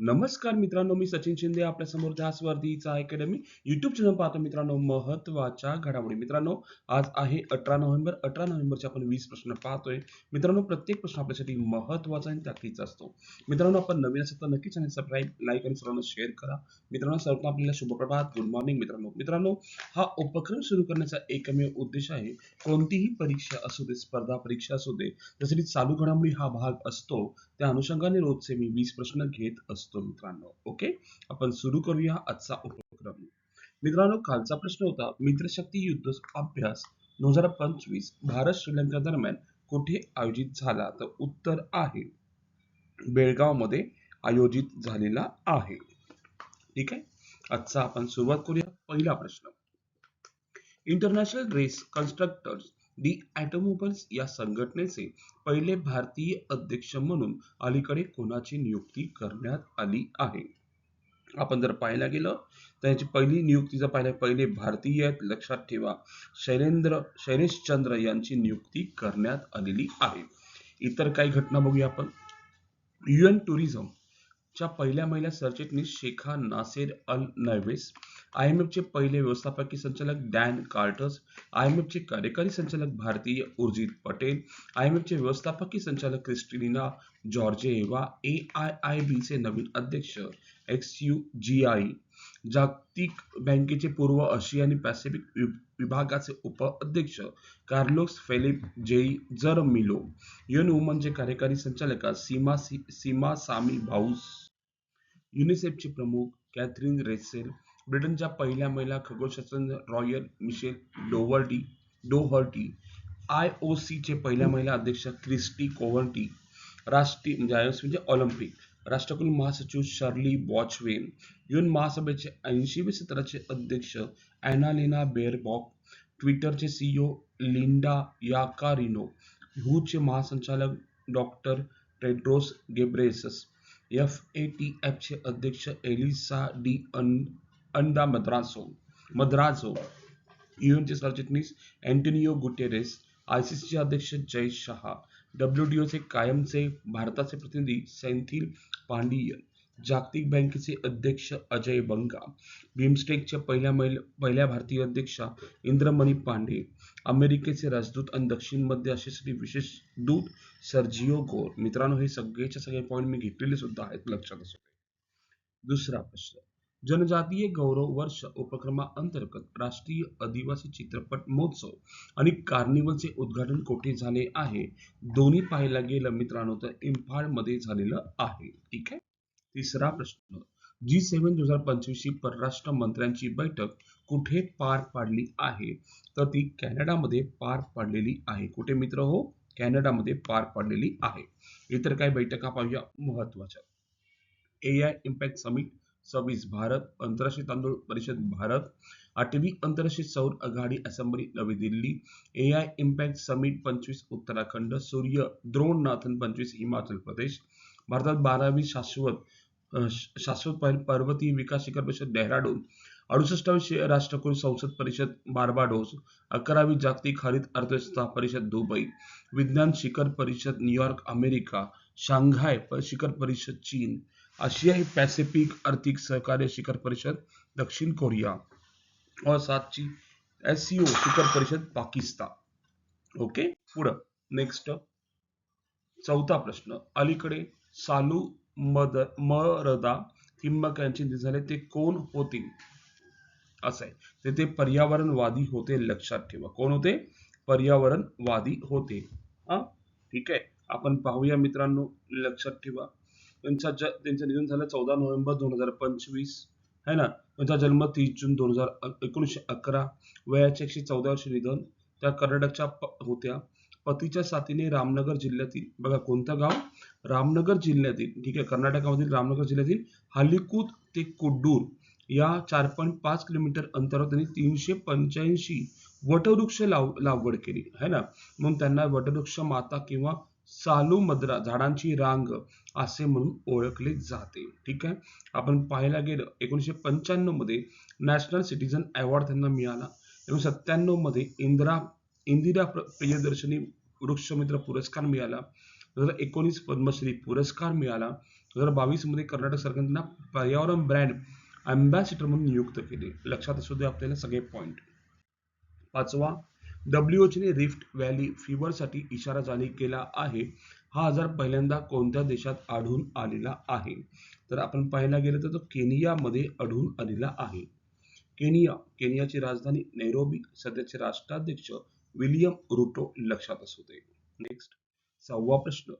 नमस्कार मित्रांनो मी सचिन शिंदे आपल्यासमोर ध्यासवर्धीचा अकॅडमी युट्यूब चॅनल पाहतो मित्रांनो महत्त्वाच्या घडामोडी. मित्रांनो आज आहे अठरा नोव्हेंबर. अठरा नोव्हेंबरचे आपण वीस प्रश्न पाहतोय. मित्रांनो प्रत्येक प्रश्न आपल्यासाठी महत्त्वाचा आणि ताकदीचा असतो. मित्रांनो आपण नवीन असेल तर नक्की चॅनल सबस्क्राईब लाईक आणि सर्वांना शेअर करा. मित्रांनो सर्व आपल्याला शुभप्रभात गुड मॉर्निंग मित्रांनो. मित्रांनो हा उपक्रम सुरू करण्याचा एकमेव उद्देश आहे कोणतीही परीक्षा असू दे स्पर्धा परीक्षा असू दे जसं की चालू घडामोडी हा भाग असतो त्या अनुषंगाने रोजचे मी वीस प्रश्न घेत असतो. असतो मित्रांनो. ओके आपण सुरू करूया आजचा उपक्रम. मित्रांनो कालचा प्रश्न होता मित्रशक्ती युद्ध अभ्यास दोन हजार पंचवीस भारत श्रीलंका दरम्यान कुठे आयोजित झाला? तर उत्तर आहे बेळगावमध्ये आयोजित झालेला आहे. ठीक आहे? आजचा आपण सुरुवात करूया. पहिला प्रश्न. International race constructors the automobiles या संघटनेचे पहिले भारतीय अध्यक्ष म्हणून अलीकडे कोणाची नियुक्ती करण्यात आली आहे? आपण जर पाहायला गेलं तर याची पहिली नियुक्ती जर पाहिलं पहिले भारतीय आहेत लक्षात ठेवा शैलेंद्र शैलेशचंद्र यांची नियुक्ती करण्यात आलेली आहे. इतर काही घटना बघूया आपण. युएन टुरिझम च्या पहिल्या महिला सरचिटणीस Sheikha Nasser Al Nowais I M एफचे पहिले व्यवस्थापकीय संचालक डॅन कार्टर्स आय एम एफचे कार्यकारी संचालक भारतीय उर्जित पटेल आय एम एफचे व्यवस्थापकीय संचालक Kristalina Georgieva A I I B चे नवीन अध्यक्ष एक्स यू जी आय जागतिक बँकेचे पूर्व आशिया आणि पॅसिफिक वि- विभागाचे उप अध्यक्ष कार्लोस फेलिप जेई जरमिलो युन वुमनचे कार्यकारी संचालक सीमा सी- सीमा सामी भाऊस युनिसेफचे प्रमुख कॅथरीन रेसेल ब्रिटनच्या पहिल्या महिला खगोलशास्त्रज्ञ royal Michele Dougherty Dougherty I O सीचे पहिल्या महिला अध्यक्ष क्रिस्टी कोवर्टी राष्ट्रीय म्हणजे म्हणजे ऑलिम्पिक राष्ट्रकुल महासचिव शर्ली बॉचवेन युएन महासभेचे ऐंशीवे सत्राचे अध्यक्ष ॲनालेना बेअरबॉक ट्विटरचे सीईओ लिंडा याकारिनो हूचे महासंचालक doctor Tedros Ghebreyesus F A T एफचे अध्यक्ष एलिसा डी अन अंडा मद्रासो मद्राझो चे सरचिटणीस अँटोनियो गुटेरेस आय सी चे अध्यक्ष जय शहा डब्ल्यू डी ओचे कायमचे भारताचे प्रतिनिधी सेंथिल पांडियन जागतिक बँकेचे अध्यक्ष अजय बंगा बिमस्टेकच्या पहिल्या महिल पहिल्या भारतीय अध्यक्षा इंद्रमणी पांडे अमेरिकेचे राजदूत आणि दक्षिण मध्य आशियासाठी विशेष दूत सर्जिओ गोर मित्रांनो हे सगळेच्या सगळे पॉईंट मी घेतलेले सुद्धा आहेत लक्षात असू दुसरा प्रश्न. जनजातीय गौरव वर्ष उपक्रमाअंतर्गत राष्ट्रीय आदिवासी चित्रपट महोत्सव आणि कार्निवलचे उद्घाटन कोठे झाले आहे? दोन्ही पाहायला गेलं मित्रांनो तर इम्फाळमध्ये झालेलं आहे. ठीक आहे? तिसरा प्रश्न. जी सेव्हन दोन हजार पंचवीस ची परराष्ट्र मंत्र्यांची बैठक कुठे पार पाडली आहे? तर ती कॅनडामध्ये पार पाडलेली आहे. कुठे मित्र हो? कॅनडामध्ये पार पाडलेली आहे. इतर काही बैठका पाहूया महत्त्वाच्या ए आय इम्पॅक्ट समिट सव्वीस भारत आंतरराष्ट्रीय तांदूळ परिषद भारत आठवी आंतरराष्ट्रीय सौर आघाडी असेंब्ली नवी Delhi A I impact summit पंचवीस उत्तराखंड सूर्य द्रोणनाथन पंचवीस हिमाचल प्रदेश भारतात बारावी शाश्वत शाश्वत पर्वतीय विकास शिखर परिषद डेहराडून अडुसष्टावी राष्ट्रकुल संसद परिषद बार्बाडोस अकरावी जागतिक हरित अर्थव्यवस्था परिषद दुबई विज्ञान शिखर परिषद न्यूयॉर्क अमेरिका शांघाय शिखर परिषद चीन आशियाई पॅसिफिक आर्थिक सहकार्य शिखर परिषद दक्षिण कोरिया और सातची एस शिखर परिषद पाकिस्तान. ओके पुढं. नेक्स्ट चौथा प्रश्न. अलीकडे सालू मद मरदा थिंबक यांचे निधन झाले. ते कोण होते? असं आहे. ते ते पर्यावरणवादी होते लक्षात ठेवा. कोण होते? पर्यावरणवादी होते. हा? ठीक आहे. आपण पाहूया मित्रांनो लक्षात ठेवा. त्यांचा ज त्यांचं निधन झालं चौदा नोव्हेंबर दोन हजार पंचवीस. है ना? त्यांचा जन्म तीस जून दोन हजार एकोणीसशे अकरा. वयाचे एकशे चौदा वर्ष निधन. त्या कर्नाटकच्या प- होत्या. पतीच्या साथीने रामनगर जिल्ह्यातील बघा कोणतं गाव? रामनगर जिल्ह्यातील ठीक आहे कर्नाटकामधील रामनगर जिल्ह्यातील हालिकूत ते कुड्डूर या चार पॉईंट पाच किलोमीटर अंतरावर त्यांनी तीनशे पंच्याऐंशी वटवृक्ष लाव लागवड केली. है ना? म्हणून त्यांना वटवृक्ष माता किंवा सालू मद्रा झाडांची रांग असे म्हणून ओळखले जाते. ठीक आहे? आपण पाहायला गेलं एकोणीसशे पंच्याण्णवमध्ये नॅशनल सिटीजन अवॉर्ड त्यांना मिळाला. एकोणीसशे सत्त्याण्णवमध्ये इंदिरा इंदिरा प्र- प्रियदर्शनी वृक्षमित्र पुरस्कार मिळाला. दोन हजार एकोणीस पद्मश्री पुरस्कार मिळाला. दोन हजार बावीसमध्ये कर्नाटक सरकारने त्यांना पर्यावरण ब्रँड अँबॅसिडर म्हणून नियुक्त केले. लक्षात असू दे आपल्याला सगळे पॉइंट पाचवा डब्ल्यूएचने रिफ्ट व्हॅली फीवरसाठी इशारा जारी केला आहे. हा आजार पहिल्यांदा कोणत्या देशात आढळून आलेला आहे? तर आपण पाहायला गेलं तर तो केनियामध्ये आढळून आलेला आहे. केनिया केनियाची राजधानी नैरोबी सध्याचे राष्ट्राध्यक्ष विलियम रुटो लक्षात असू दे. नेक्स्ट सहावा प्रश्न.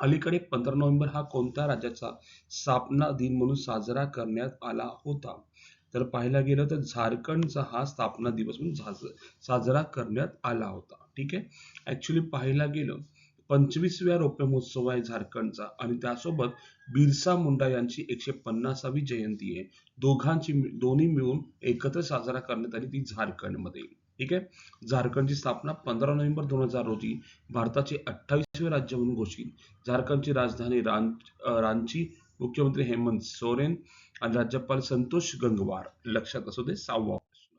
अलीकडे पंधरा नोव्हेंबर हा कोणत्या राज्याचा स्थापना दिन म्हणून साजरा करण्यात आला होता? तर पाहायला गेलं तर झारखंडचा हा स्थापना दिवस म्हणून साजरा करण्यात आला होता. ठीक आहे? ऍक्च्युली पाहायला गेलं पंचवीसव्या रौप्य महोत्सव आहे झारखंडचा आणि त्यासोबत बिरसा मुंडा यांची एकशे पन्नासावी जयंती आहे. दोघांची दोन्ही मिळून एकत्र साजरा करण्यात आली ती झारखंडमध्ये. ठीक आहे? झारखंडची स्थापना पंधरा नोव्हेंबर दोन हजार रोजी भारताचे अठ्ठावीसवे राज्य म्हणून घोषित. झारखंडची राजधानी रांची मुख्यमंत्री हेमंत सोरेन आणि राज्यपाल संतोष गंगवार. लक्षात असू दे सहावा प्रश्न.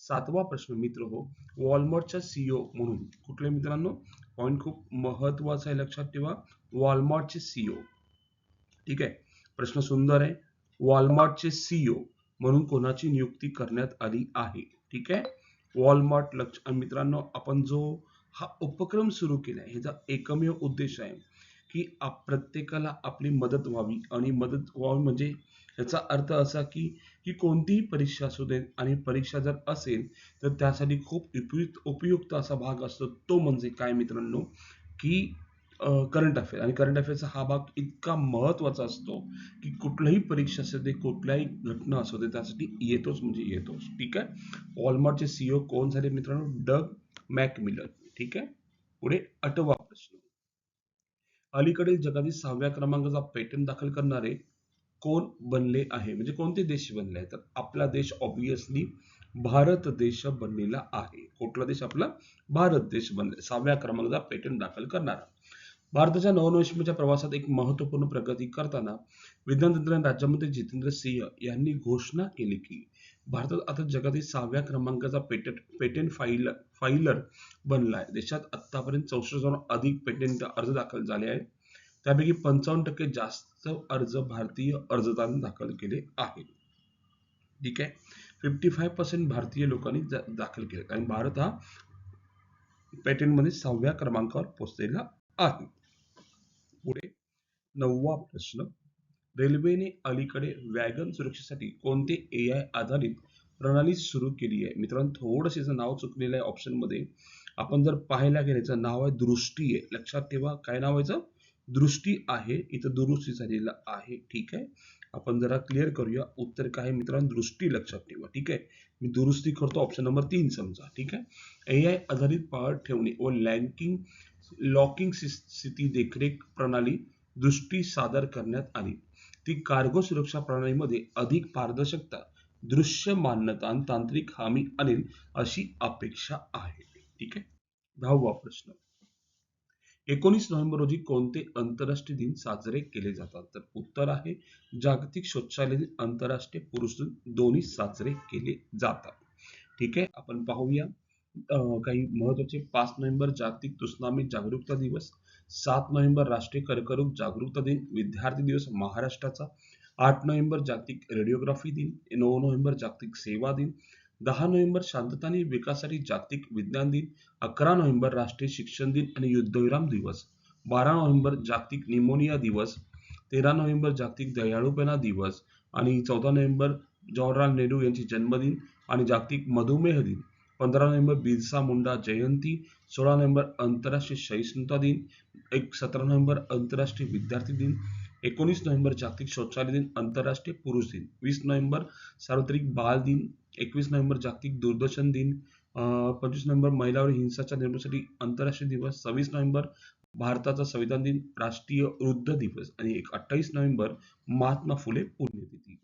सातवा प्रश्न मित्र हो वॉलमार्टच्या सीईओ म्हणून कुठले मित्रांनो? पॉईंट खूप महत्त्वाचा आहे लक्षात ठेवा. वॉलमार्टचे सीईओ ठीक आहे? प्रश्न सुंदर आहे. वॉलमार्टचे सीईओ म्हणून कोणाची नियुक्ती करण्यात आली आहे? ठीक आहे? वॉलमार्ट लक्ष आणि मित्रांनो आपण जो हा उपक्रम सुरू केला आहे ह्याचा एकमेव उद्देश आहे की आप प्रत्येकाला आपली मदत व्हावी. आणि मदत व्हावी म्हणजे याचा अर्थ असा की की कोणतीही परीक्षा असू दे आणि परीक्षा जर असेल तर त्यासाठी खूप उपयुक्त उपयुक्त असा भाग असतो तो म्हणजे काय मित्रांनो? की करंट अफेअर आणि करंट अफेअरचा हा भाग इतका महत्त्वाचा असतो की कुठल्याही परीक्षा असू दे कुठल्याही घटना असू दे त्यासाठी येतोच म्हणजे येतोच. ठीक आहे? वॉलमार्टचे सीईओ कोण झाले मित्रांनो? डग मॅकमिलर ठीक आहे? पुढे आठवा प्रश्न. अलीकडील जगातील सहाव्या क्रमांकाचा पेटंट दाखल करणारे कोण बनले आहे? म्हणजे कोणते देश बनले आहेत? तर आपला देश ऑब्विसली भारत देश बनलेला आहे. कुठला देश? आपला भारत देश बनले. सहाव्या क्रमांकाचा पेटंट दाखल करणारा. भारताच्या नवनवशिकेच्या प्रवासात एक महत्त्वपूर्ण प्रगती करताना विज्ञान तंत्रज्ञान राज्यमंत्री जितेंद्र सिंह यांनी घोषणा केली की भारतात आता जगातील सहाव्या क्रमांकाचा पेटंट पेटंट फाईल फाईलर बनला आहे देशात आतापर्यंत चौसष्ट हजार अधिक पेटंट अर्ज दाखल झाले आहेत. त्यापैकी पंचावन्न टक्के जास्त अर्ज भारतीय अर्जदारांनी दाखल केले आहे. ठीक आहे? फिफ्टी फाय पर्सेंट भारतीय लोकांनी दाखल केले. कारण भारत हा पॅटर्नमध्ये सहाव्या क्रमांकावर पोहोचलेला आहे. पुढे नववा प्रश्न. रेल्वेने अलीकडे वॅगन सुरक्षेसाठी कोणते ए आय आधारित प्रणाली सुरू केली आहे? मित्रांनो थोडंसं जर नाव चुकलेलं आहे ऑप्शनमध्ये. आपण जर पाहायला गेल्याचं नाव आहे दृष्टी आहे लक्षात ठेवा काय नाव आहे याचं? दृष्टी आहे इथं दुरुस्ती झालेलं आहे ठीक आहे? आपण जरा क्लिअर करूया. उत्तर काय मित्रांनो? दृष्टी लक्षात ठेवा ठीक आहे? मी दुरुस्ती करतो ऑप्शन नंबर तीन समजा ठीक आहे? ए आय आधारित पाळत ठेवणे व लँकिंग लॉकिंग स्थिती देखरेख प्रणाली दृष्टी सादर करण्यात आली. ती कार्गो सुरक्षा प्रणालीमध्ये अधिक पारदर्शकता दृश्य मान्यता आणि तांत्रिक हमी आणेल अशी अपेक्षा आहे ठीक आहे? दहावा प्रश्न. एकोणीस नोव्हेंबर रोजी कोणते आंतरराष्ट्रीय दिन साजरे केले जातात? तर उत्तर आहे जागतिक शौचालय दिन आंतरराष्ट्रीय पुरुष दिन दोन्ही साजरे केले जातात. ठीक आहे आपण पाहूया. अं, काही महत्त्वाचे पाच नोव्हेंबर जागतिक तुसनामी जागरूकता दिवस सात नोव्हेंबर राष्ट्रीय कर्करोग जागरूकता दिन विद्यार्थी दिवस महाराष्ट्राचा आठ नोव्हेंबर जागतिक रेडिओग्राफी दिन नऊ नोव्हेंबर जागतिक सेवा दिन दहा नोव्हेंबर शांतता आणि विकासासाठी जागतिक विज्ञान दिन अकरा नोव्हेंबर राष्ट्रीय शिक्षण दिन आणि युद्धविराम दिवस बारा नोव्हेंबर जागतिक निमोनिया दिवस तेरा नोव्हेंबर जागतिक दयाळूपणा दिवस आणि चौदा नोव्हेंबर जवाहरलाल नेहरू यांचे जन्मदिन आणि जागतिक मधुमेह दिन पंधरा नोव्हेंबर बिरसा मुंडा जयंती सोळा नोव्हेंबर आंतरराष्ट्रीय सहिष्णुता दिन एक सतरा नोव्हेंबर आंतरराष्ट्रीय विद्यार्थी दिन एकोणीस नोव्हेंबर जागतिक शौचालय दिन आंतरराष्ट्रीय पुरुष दिन वीस नोव्हेंबर सार्वत्रिक बाल दिन एकवीस नोव्हेंबर जागतिक दूरदर्शन दिन पंचवीस नोव्हेंबर महिलावर हिंसाचार निर्मूलनासाठी आंतरराष्ट्रीय दिवस सव्वीस नोव्हेंबर भारताचा संविधान दिन राष्ट्रीय वृद्ध दिवस आणि एक अठ्ठावीस नोव्हेंबर महात्मा फुले पुण्यतिथी.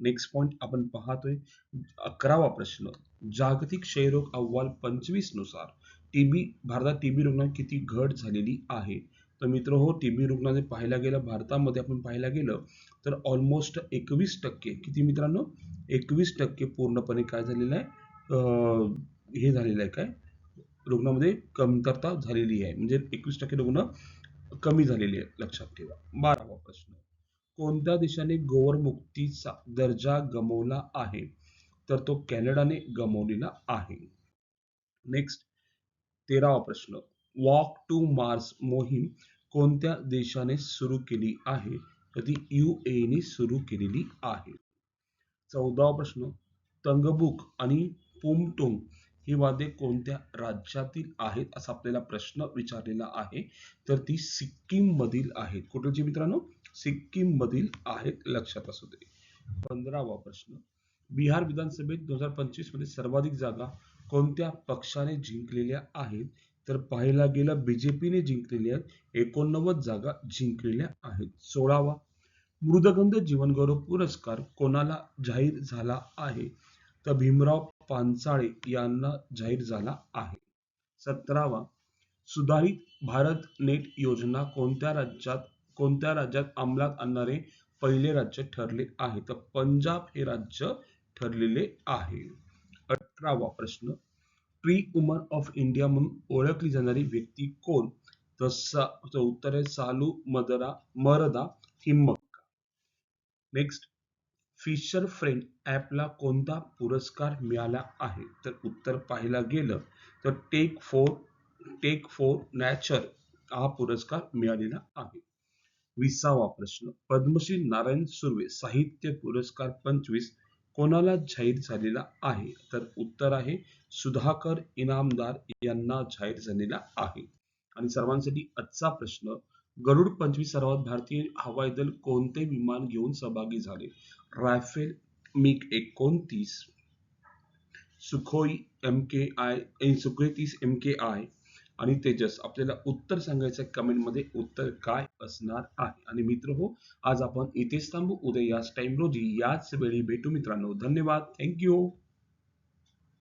नेक्स्ट पॉइंट आपण पाहतोय अकरावा प्रश्न जागतिक क्षयरोग अहवाल पंचवीसनुसार टीबी भारतात टीबी रुग्णांची किती घट झालेली आहे? तर मित्र हो टी बी रुग्णांचे पाहायला गेलं भारतामध्ये आपण पाहायला गेलं तर ऑलमोस्ट एकवीस टक्के किती मित्रांनो? एकवीस टक्के पूर्णपणे काय झालेलं आहे? हे झालेलं आहे काय? रुग्णामध्ये कमतरता झालेली आहे. म्हणजे एकवीस टक्के रुग्ण कमी झालेली आहे लक्षात ठेवा. बारावा प्रश्न. कोणत्या देशाने गोवरमुक्तीचा दर्जा गमावला आहे? तर तो कॅनडाने गमावलेला आहे. नेक्स्ट तेरावा प्रश्न. वॉक टू मार्स मोहीम कोणत्या देशाने सुरू केली आहे? तर ती यू ने सुरू केलेली आहे? चौदावा प्रश्न तंगबुक आणि पुमटुंग ही वादे कोणत्या राज्यातील आहेत असा आपल्याला प्रश्न विचारलेला आहे. तर ती सिक्कीम मधील आहेत कुठलची मित्रांनो? सिक्कीम मधील आहेत लक्षात असू दे. पंधरावा प्रश्न बिहार विधानसभेत दोन हजार पंचवीसमध्ये सर्वाधिक जागा कोणत्या पक्षाने जिंकलेल्या आहेत? तर पाहायला गेलं बीजेपीने जिंकलेल्या एकोणनव्वद जागा जिंकलेल्या आहेत. सोळावा. मृदगंध जीवनगौरव पुरस्कार कोणाला जाहीर झाला आहे? तर भीमराव पानसाळे यांना जाहीर झाला आहे. सतरावा. सुधारित भारत नेट योजना कोणत्या राज्यात कोणत्या राज्यात अंमलात आणणारे पहिले राज्य ठरले आहे? तर पंजाब हे राज्य ठरलेले आहे. अठरावा प्रश्न. ट्री वुमन ऑफ इंडिया म्हणून ओळखली जाणारी व्यक्ती कोण? तर सा उत्तर आहे सालू मदरा मरदा हिम्मक्का. नेक्स्ट फिशर फ्रेंड ॲपला कोणता पुरस्कार मिळाला आहे? तर उत्तर पाहायला गेलं तर tech for tech for nature हा पुरस्कार मिळालेला आहे. विसावा प्रश्न. पद्मश्री नारायण सुर्वे साहित्य पुरस्कार पंचवीस कोणाला जाहीर झालेला आहे? तर उत्तर आहे सुधाकर इनामदार यांना जाहीर झालेला आहे. आणि सर्वांसाठी आजचा प्रश्न गरुड पंचवीस सर्वात भारतीय हवाई दल कोणते विमान घेऊन सहभागी झाले? रायफेल मिग एकोणतीस Sukhoi M K I Sukhoi तीस एम के आय आणि तेजस आपल्याला उत्तर सांगायचं कमेंटमध्ये उत्तर काय असणार आहे? आणि मित्र हो आज आपण इथेच थांबू. उद्या याच टाइम रोजी याच वेळी भेटू मित्रांनो. धन्यवाद. थँक्यू